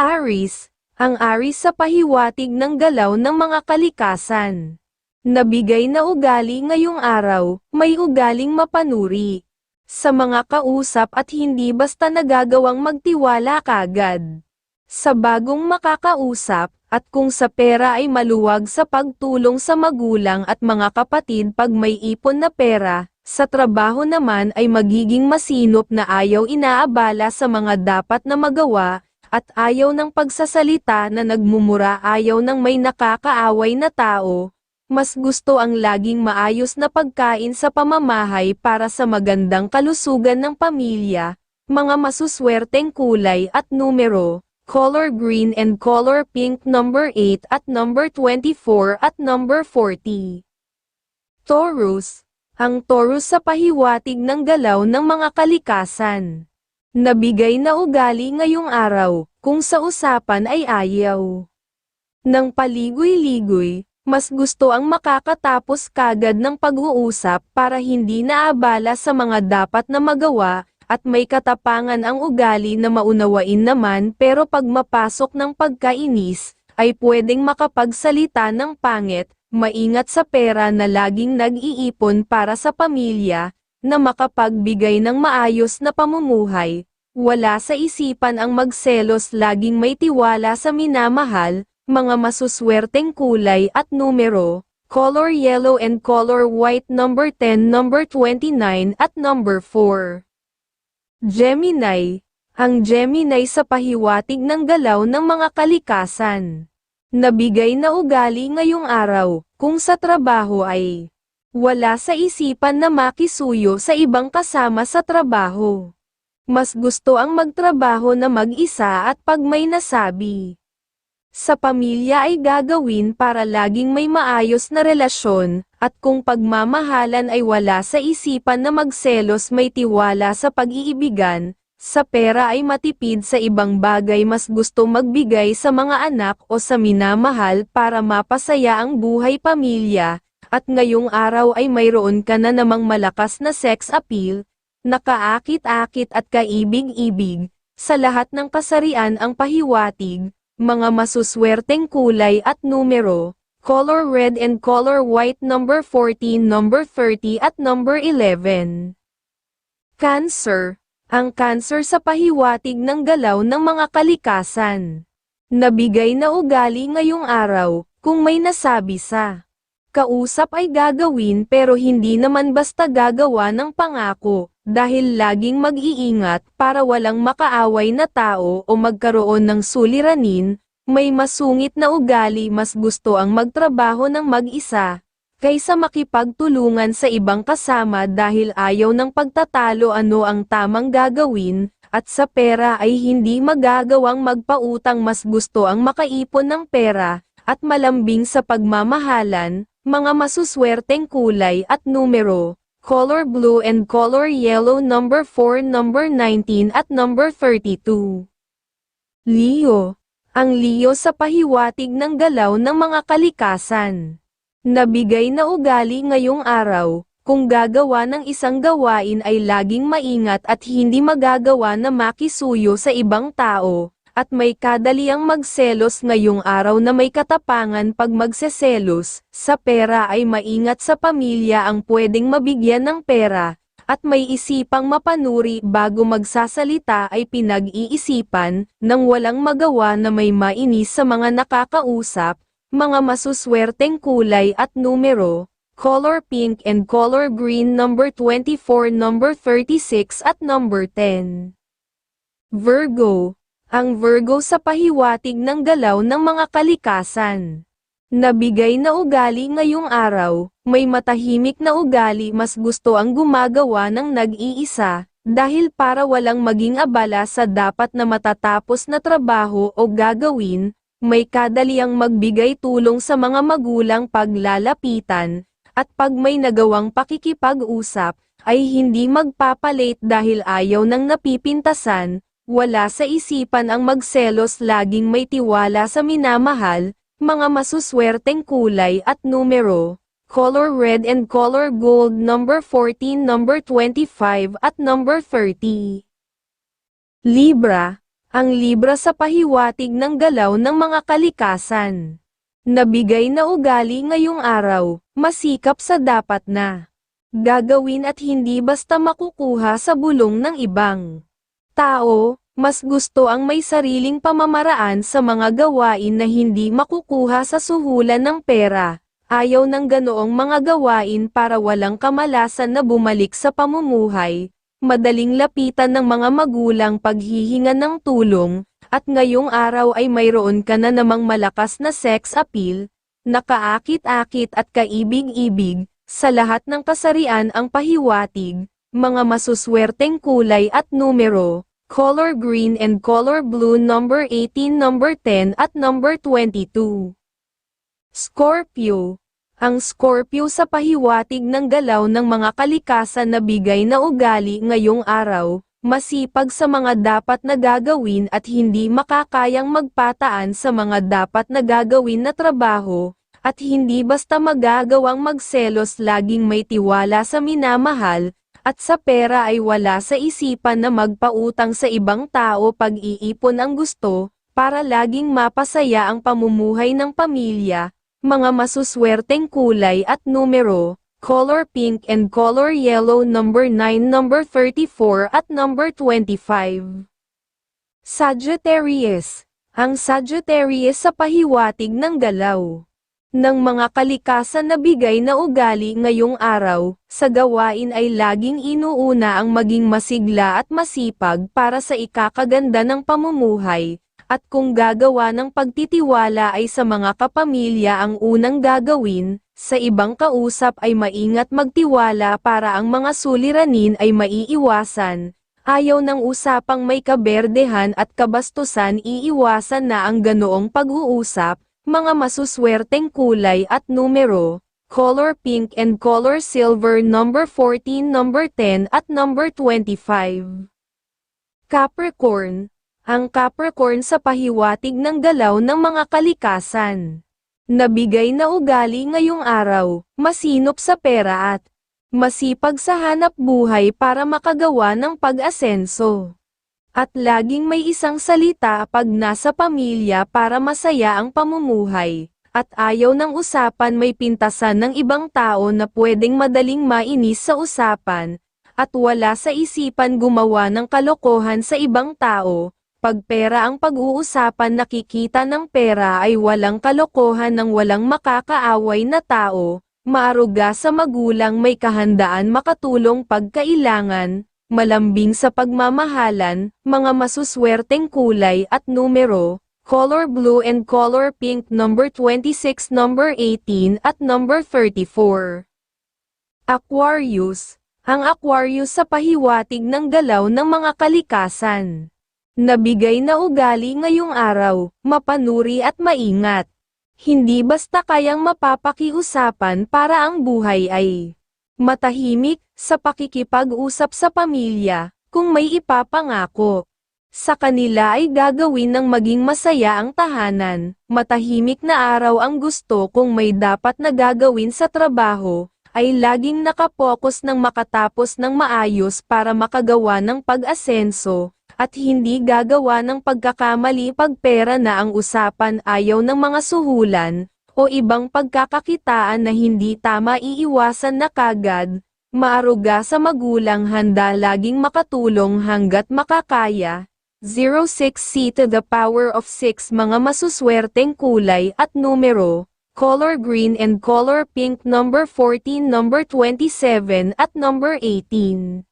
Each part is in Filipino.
Aris, ang Aris sa pahiwatig ng galaw ng mga kalikasan. Nabigay na ugali ngayong araw, may ugaling mapanuri. Sa mga kausap at hindi basta nagagawang magtiwala kagad. Sa bagong makakausap, at kung sa pera ay maluwag sa pagtulong sa magulang at mga kapatid pag may ipon na pera, sa trabaho naman ay magiging masinop na ayaw inaabala sa mga dapat na magawa, at ayaw ng pagsasalita na nagmumura ayaw ng may nakakaaway na tao, mas gusto ang laging maayos na pagkain sa pamamahay para sa magandang kalusugan ng pamilya, mga masuswerteng kulay at numero, color green and color pink number 8 at number 24 at number 40. Taurus, ang Taurus sa pahiwatig ng galaw ng mga kalikasan. Nabigay na ugali ngayong araw, kung sa usapan ay ayaw. Nang paligoy-ligoy, mas gusto ang makakatapos kagad ng pag-uusap para hindi naabala sa mga dapat na magawa, at may katapangan ang ugali na maunawain naman pero pag mapasok ng pagkainis, ay pwedeng makapagsalita ng pangit, maingat sa pera na laging nag-iipon para sa pamilya, na makapagbigay ng maayos na pamumuhay, wala sa isipan ang magselos laging may tiwala sa minamahal, mga masuswerteng kulay at numero, color yellow and color white number 10 number 29 at number 4. Gemini, ang Gemini sa pahiwatig ng galaw ng mga kalikasan. Nabigay na ugali ngayong araw, kung sa trabaho ay wala sa isipan na makisuyo sa ibang kasama sa trabaho. Mas gusto ang magtrabaho na mag-isa at pag may nasabi. Sa pamilya ay gagawin para laging may maayos na relasyon, at kung pagmamahalan ay wala sa isipan na magselos may tiwala sa pag-iibigan, sa pera ay matipid sa ibang bagay mas gusto magbigay sa mga anak o sa minamahal para mapasaya ang buhay pamilya, at ngayong araw ay mayroon ka na namang malakas na sex appeal, nakaakit-akit at kaibig-ibig, sa lahat ng kasarian ang pahiwatig, mga masuswerteng kulay at numero, color red and color white number 14 number 30 at number 11. Cancer, ang cancer sa pahiwatig ng galaw ng mga kalikasan. Nabigay na ugali ngayong araw, kung may nasabi sa kausap ay gagawin pero hindi naman basta gagawa ng pangako, dahil laging mag-iingat para walang makaaway na tao o magkaroon ng suliranin, may masungit na ugali mas gusto ang magtrabaho ng mag-isa, kaysa makipagtulungan sa ibang kasama dahil ayaw ng pagtatalo ano ang tamang gagawin, at sa pera ay hindi magagawang magpautang mas gusto ang makaipon ng pera, at malambing sa pagmamahalan, mga masuswerteng kulay at numero, color blue and color yellow number 4 number 19 at number 32. Leo, ang Leo sa pahiwatig ng galaw ng mga kalikasan. Nabigay na ugali ngayong araw, kung gagawa ng isang gawain ay laging maingat at hindi magagawa na makisuyo sa ibang tao, at may kadaliang magselos ngayong araw na may katapangan pag magseselos, sa pera ay maingat sa pamilya ang pwedeng mabigyan ng pera, at may isipang mapanuri bago magsasalita ay pinag-iisipan, nang walang magawa na may mainis sa mga nakakausap, mga masuswerteng kulay at numero, color pink and color green number 24 number 36 at number 10. Virgo, ang Virgo sa pahiwatig ng galaw ng mga kalikasan. Nabigay na ugali ngayong araw, may matahimik na ugali mas gusto ang gumagawa ng nag-iisa, dahil para walang maging abala sa dapat na matatapos na trabaho o gagawin, may kadaliang magbigay tulong sa mga magulang paglalapitan, at pag may nagawang pakikipag-usap, ay hindi magpapalate dahil ayaw ng napipintasan, wala sa isipan ang magselos laging may tiwala sa minamahal, mga masuswerteng kulay at numero, color red and color gold number 14 number 25 at number 30. Libra, Ang libra sa pahiwatig ng galaw ng mga kalikasan. Nabigay na ugali ngayong araw, masikap sa dapat na gagawin at hindi basta makukuha sa bulong ng ibang tao, mas gusto ang may sariling pamamaraan sa mga gawain na hindi makukuha sa suhulan ng pera. Ayaw ng ganoong mga gawain para walang kamalasan na bumalik sa pamumuhay, madaling lapitan ng mga magulang paghihinga ng tulong, at ngayong araw ay mayroon ka na namang malakas na sex appeal, nakaakit-akit at kaibig-ibig, sa lahat ng kasarian ang pahiwatig, mga masuswerteng kulay at numero, color green and color blue number 18 number 10 at number 22. Scorpio ang Scorpio sa pahiwatig ng galaw ng mga kalikasan na bigay na ugali ngayong araw, masipag sa mga dapat na gagawin at hindi makakayang magpataan sa mga dapat na gagawin na trabaho, at hindi basta magagawang magselos laging may tiwala sa minamahal, at sa pera ay wala sa isipan na magpautang sa ibang tao pag-iipon ang gusto, para laging mapasaya ang pamumuhay ng pamilya, mga masuswerteng kulay at numero, color pink and color yellow number 9 number 34 at number 25. Sagittarius Ang Sagittarius sa pahiwatig ng galaw ng mga kalikasan na bigay na ugali ngayong araw, sa gawain ay laging inuuna ang maging masigla at masipag para sa ikakaganda ng pamumuhay, at kung gagawa ng pagtitiwala ay sa mga kapamilya ang unang gagawin, sa ibang kausap ay maingat magtiwala para ang mga suliranin ay maiiwasan. Ayaw ng usapang may kaberdehan at kabastusan iiwasan na ang ganoong pag-uusap, mga masuswerteng kulay at numero, color pink and color silver number 14 number 10 at number 25. Capricorn, ang Capricorn sa pahiwatig ng galaw ng mga kalikasan. Nabigay na ugali ngayong araw, masinop sa pera at masipag sa hanap buhay para makagawa ng pag-asenso. At laging may isang salita pag nasa pamilya para masaya ang pamumuhay, at ayaw ng usapan may pintasan ng ibang tao na pwedeng madaling mainis sa usapan, at wala sa isipan gumawa ng kalokohan sa ibang tao, pag pera ang pag-uusapan nakikita ng pera ay walang kalokohan ng walang makakaaway na tao, maaruga sa magulang may kahandaan makatulong pagkailangan, malambing sa pagmamahalan, mga masuswerteng kulay at numero, color blue and color pink number 26 number 18 at number 34. Aquarius, ang Aquarius sa pahiwatig ng galaw ng mga kalikasan. Nabigay na ugali ngayong araw, mapanuri at maingat. Hindi basta kayang mapapakiusapan para ang buhay ay matahimik sa pakikipag-usap sa pamilya, kung may ipapangako. Sa kanila ay gagawin ng maging masaya ang tahanan, matahimik na araw ang gusto kung may dapat na gagawin sa trabaho, ay laging nakapokus ng makatapos ng maayos para makagawa ng pag-asenso, at hindi gagawa ng pagkakamali pag pera na ang usapan ayaw ng mga suhulan, o ibang pagkakakitaan na hindi tama iiwasan na kagad, maaruga sa magulang handa laging makatulong hanggat makakaya. 06C to the power of 6 mga masuswerteng kulay at numero, color green and color pink number 14 number 27 at number 18.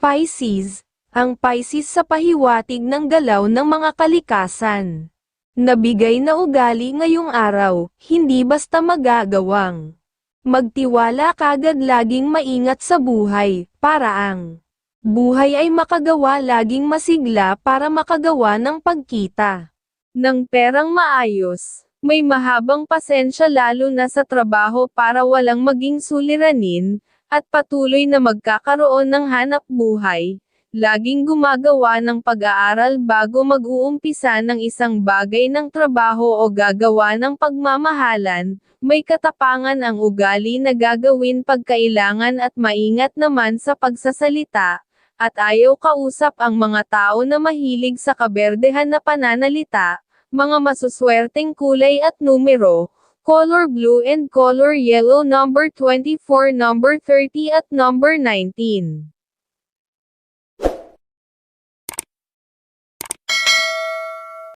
Pisces, ang Pisces sa pahiwatig ng galaw ng mga kalikasan. Nabigay na ugali ngayong araw, hindi basta magagawang. Magtiwala kagad laging maingat sa buhay, para ang buhay ay makagawa laging masigla para makagawa ng pagkita ng perang maayos. May mahabang pasensya lalo na sa trabaho para walang maging suliranin, at patuloy na magkakaroon ng hanap buhay, laging gumagawa ng pag-aaral bago mag-uumpisa ng isang bagay ng trabaho o gagawa ng pagmamahalan, may katapangan ang ugali na gagawin pagkailangan at maingat naman sa pagsasalita, at ayaw kausap ang mga tao na mahilig sa kaberdehan na pananalita, mga masuswerteng kulay at numero, color blue and color yellow number 24 number 30 at number 19.